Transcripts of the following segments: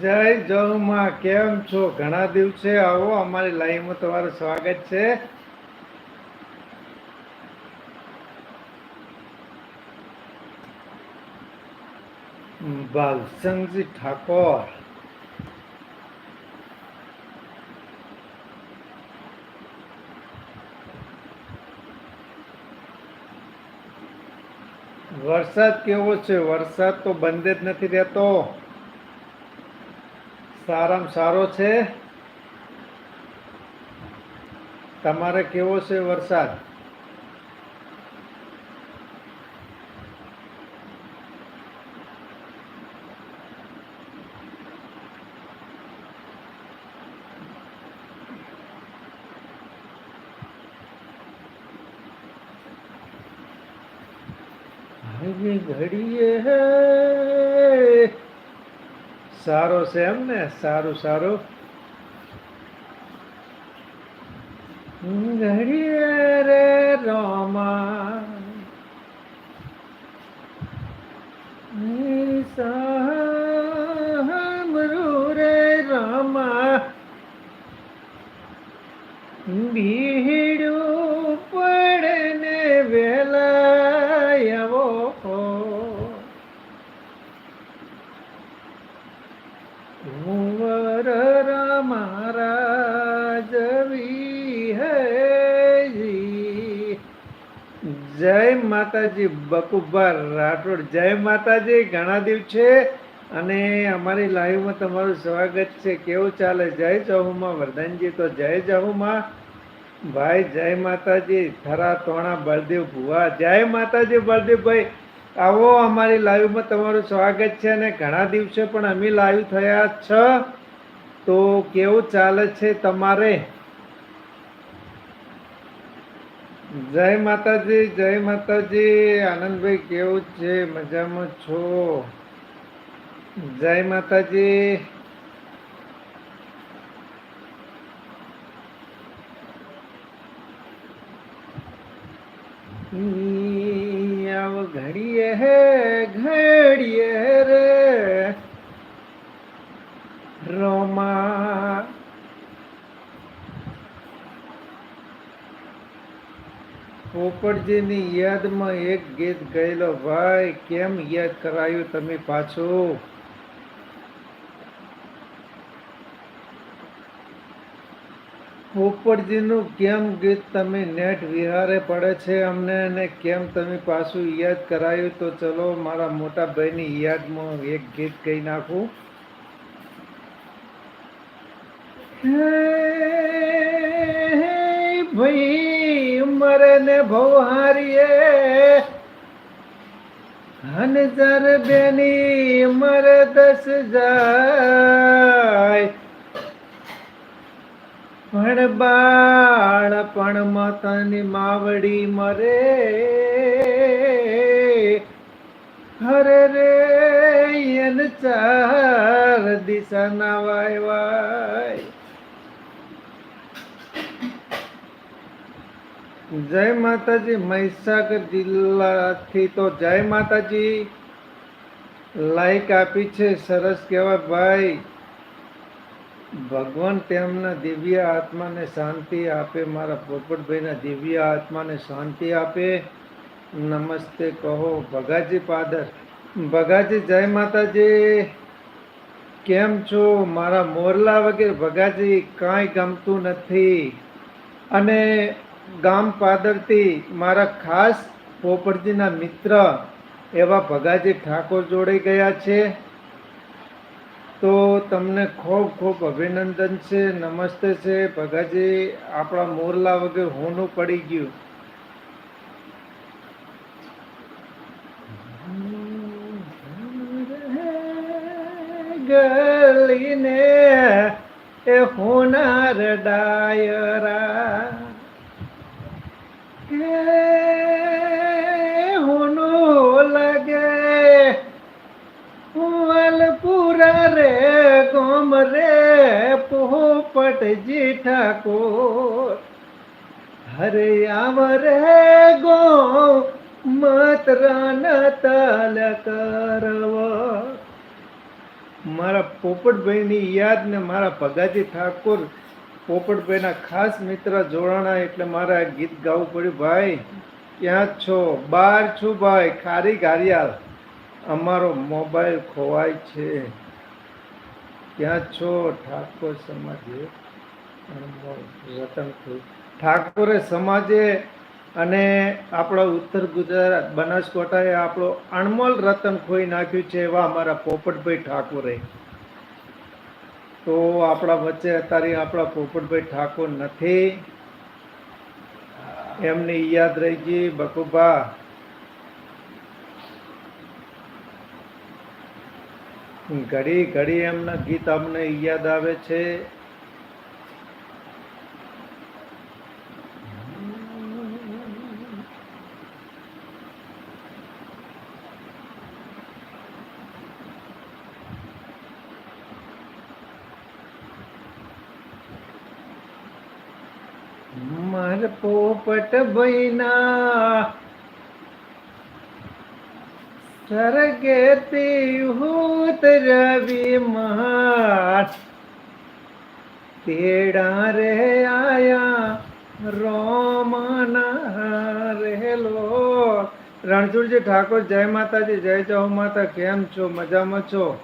જય જવમાં કેમ છો? ઘણા દિવસે આવો, અમારી લાઈવમાં તમારું સ્વાગત છે. ભાવસંગજી ઠાકોર. વરસાદ કેવો છે? વરસાદ તો બંધ જ નથી રહેતો. સારામાં સારો છે. તમારે કેવો છે વરસાદ આવી ઘડીએ હે સારો છે એમ ને? સારું સારું. ઘડીએ કુંવર મારા જવી હૈ જય માતાજી બકુબર રાઠોડ જય માતાજી ઘણા દિવસે અને અમારી લાઈવમાં તમારું સ્વાગત છે. કેવું ચાલે? જય જહુમાં, વરદાનજી, તો જય જહુમાં. ભાઈ, જય માતાજી, થરા, તોણા, બળદેવ ભુવા. જય માતાજી, બળદેવભાઈ. આવો, અમારી લાઈવમાં તમારું સ્વાગત છે અને ઘણા દિવસે પણ અમે લાઈવ થયા છ. તો કેવું ચાલે છે તમારે? જય માતાજી જય માતાજી. આનંદભાઈ, કેવું છે? મજામાં છો? જય માતાજી. આવ ઘડીએ હે, ઘડીએ રે. રોમા. પોપટજીની યાદમાં એક ગીત ગયેલો, ભાઈ, કેમ યાદ કરાયું તમે પાછું? પોપટજીનું કેમ ગીત તમે નેટ વિહારે પડે છે અમને અને કેમ તમે પાછું યાદ કરાયું? તો ચલો મારા મોટા ભાઈની યાદમાં એક ગીત કહી નાખું. ભાઈ મરે ને ભવહારીએ હનજર બેની મરે દસ જાય પણ બાળ પણ માતાની માવડી મરે. હરે રે એન ચાર દિશાના વાય વાય. જય માતાજી મહીસાગર જિલ્લાથી તો જય માતાજી. લાઈક આપી છે, સરસ કહેવાય ભાઈ. ભગવાન તેમના દિવ્ય આત્માને શાંતિ આપે, મારા પોપટભાઈના દિવ્ય આત્માને શાંતિ આપે. નમસ્તે કહો, ભગાજી પાદર. ભગાજી, જય માતાજી. કેમ છો? મારા મોરલા વગેરે ભગાજી કાંઈ ગમતું નથી. અને ગામ પાદરથી મારા ખાસ પોપટજીના મિત્ર એવા ભગાજી ઠાકોર જોડાઈ ગયા છે. તો તમને ખૂબ ખૂબ અભિનંદન છે, નમસ્તે છે. ભગાજી, આપણા મોરલા વગર હોનું પડી ગયું. ગલીને એ હોનાર ડાયરા પોપટજી ઠાકોર. હરે આવ રે ગો મત રાન તલ પોપટભાઈની યાદ ને મારા ભગાજી ઠાકોર પોપટભાઈના ખાસ મિત્ર જોડાણા એટલે મારે ગીત ગાવું પડ્યું. ભાઈ, ક્યાં છો? બાર છું ભાઈ, ખારી ઘારિયાલ. અમારો મોબાઈલ ખોવાય છે. ક્યાં છો? ઠાકોર સમાજે અણમોલ રતન ખોઈ. ઠાકોરે સમાજે અને આપણા ઉત્તર ગુજરાત, બનાસકાંઠાએ આપણો અણમોલ રતન ખોઈ નાખ્યું છે એવા અમારા પોપટભાઈ ઠાકોરે. તો આપણા વચ્ચે અત્યારે આપણા પોપટભાઈ ઠાકોર નથી. એમની યાદ રહી ગઈ બકુબા ઘડી ઘડી એમના ગીત અમને યાદ આવે છે. માર પોપટ ભાઈના સરગેતી હૂત રવિ માર તેડા રે આયા, રોમના રહેલો રણછોડજી ઠાકોર, જય માતાજી, જય જહો માતા, કેમ છો? મજામાં છો?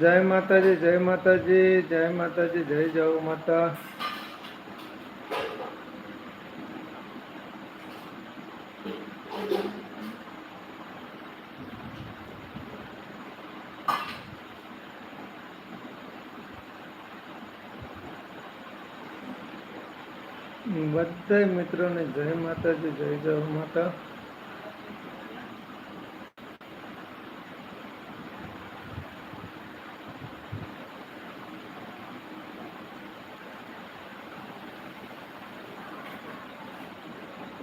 જય માતાજી જય માતાજી જય માતાજી જય જય માતા બધા મિત્રોને જય માતાજી, જય જય માતા.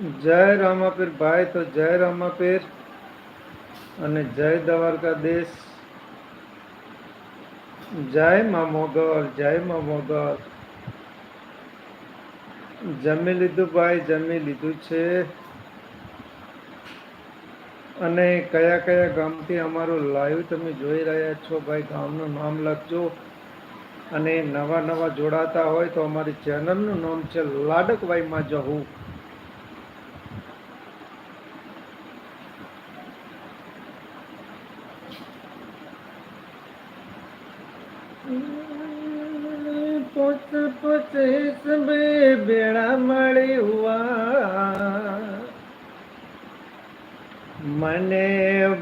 જય રામાપીર ભાઈ, તો જય રામાપીર અને જય દ્વારકાધીશ. જય મા મોગલ, જય મા મોગલ. જમી લીધું ભાઈ, જમી લીધું છે. અને કયા કયા ગામથી અમારું લાઈવ તમે જોઈ રહ્યા છો ભાઈ, ગામનું નામ લખજો. અને નવા નવા જોડાતા હોય તો અમારી ચેનલનું નામ છે લાડકવાઈમાં જવું પોત સબે બેડા મળી હુઆ મને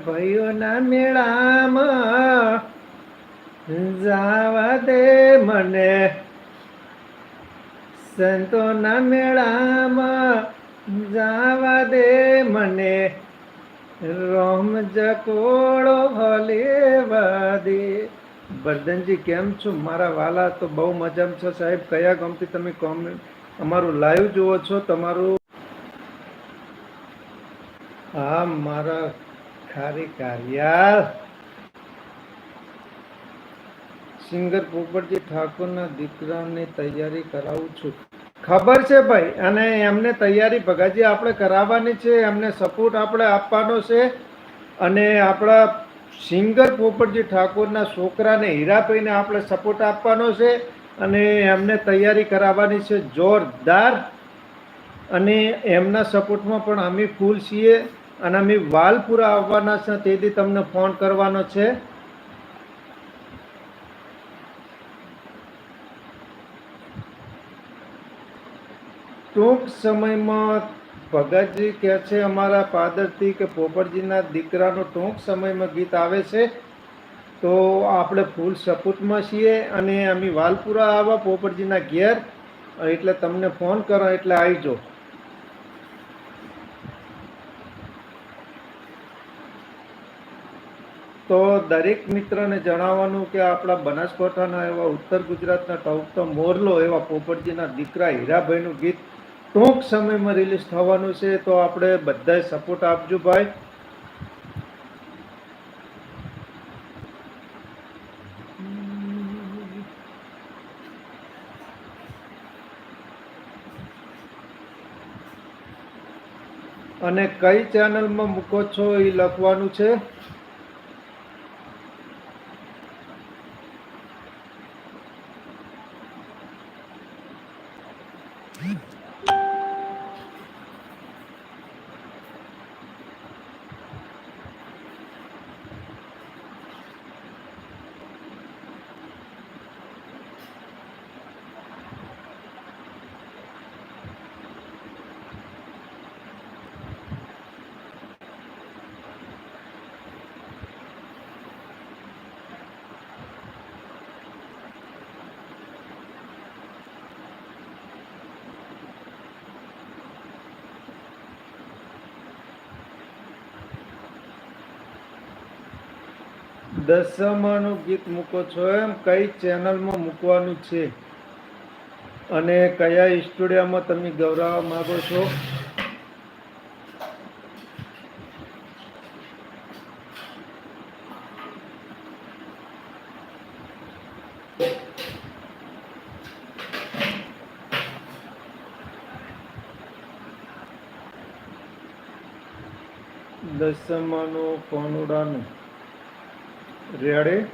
ભયોના મેળામાં જાવા દે મને. સંતોના મેળામાં જાવા દે મને. રોમ જકોળો ભલેવા દે બરદનજી કેમ છો? મારા વાલા તો બહુ મજામાં છો સાહેબ. કયા ગામથી તમે કોમેન્ટ અમારું લાઈવ જુઓ છો, તમારું હા, મારા ખારી કાર્યા. સિંગર પોપટજી ઠાકોરના દીકરાની તૈયારી કરાવું છું. ખબર છે ભાઈ, અને એમને તૈયારી ભગાજી આપણે કરાવવાની છે, એમને સપોર્ટ આપણે આપવાનો છે, અને આપણા સિંગર પોપટજી ઠાકોરના છોકરાને હીરાભાઈને આપણે સપોર્ટ આપવાનો છે અને એમને તૈયારી કરાવવાની છે જોરદાર. અને એમના સપોર્ટમાં પણ અમે ફૂલ છીએ અને અમે વાલપુરા આવવાના છે, તેથી તમને ફોન કરવાનો છે. ટૂંક સમયમાં ભગતજી કહે છે, અમારા પાદરથી કે પોપટજીના દીકરાનો ટૂંક સમયમાં ગીત આવે છે, તો આપણે ફૂલ સપોર્ટમાં છીએ અને અમે વાલપુરા આવા પોપટજીના ઘેર, એટલે તમને ફોન કરો, એટલે આવજો. તો દરેક મિત્રને જણાવવાનું કે આપણા બનાસકાંઠાના એવા ઉત્તર ગુજરાતના ટોપતો મોરલો એવા પોપટજીના દીકરા હીરાભાઈનું ગીત ટૂંક સમયમાં રિલીઝ થવાનું છે, તો આપણે બધા સપોર્ટ આપજો ભાઈ. અને કઈ ચેનલમાં મૂકો છો એ લખવાનું છે? દસમાનું ગીત મૂકો છો એમ કઈ ચેનલમાં મૂકવાનું છે? અને કયા સ્ટુડિયોમાં તમે ગૌરવવા માંગો છો? દસમાનું કોનુડાનું. રેડે?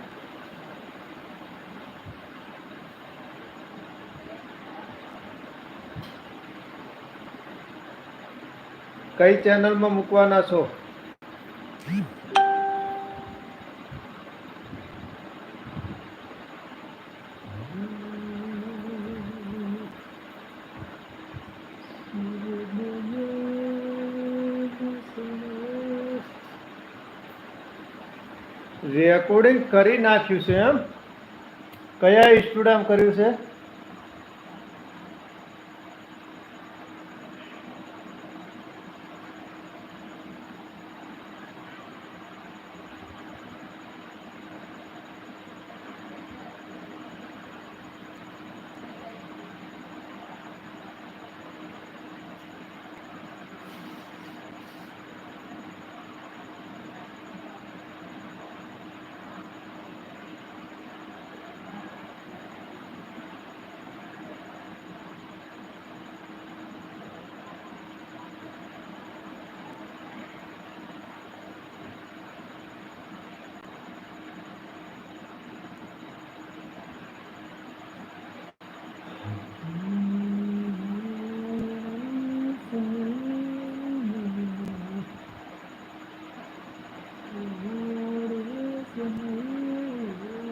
કઈ ચેનલમાં મૂકવાના છો? રેકોર્ડિંગ કરી નાખ્યું છે એમ. કયા સ્ટુડિયમ કર્યું છે?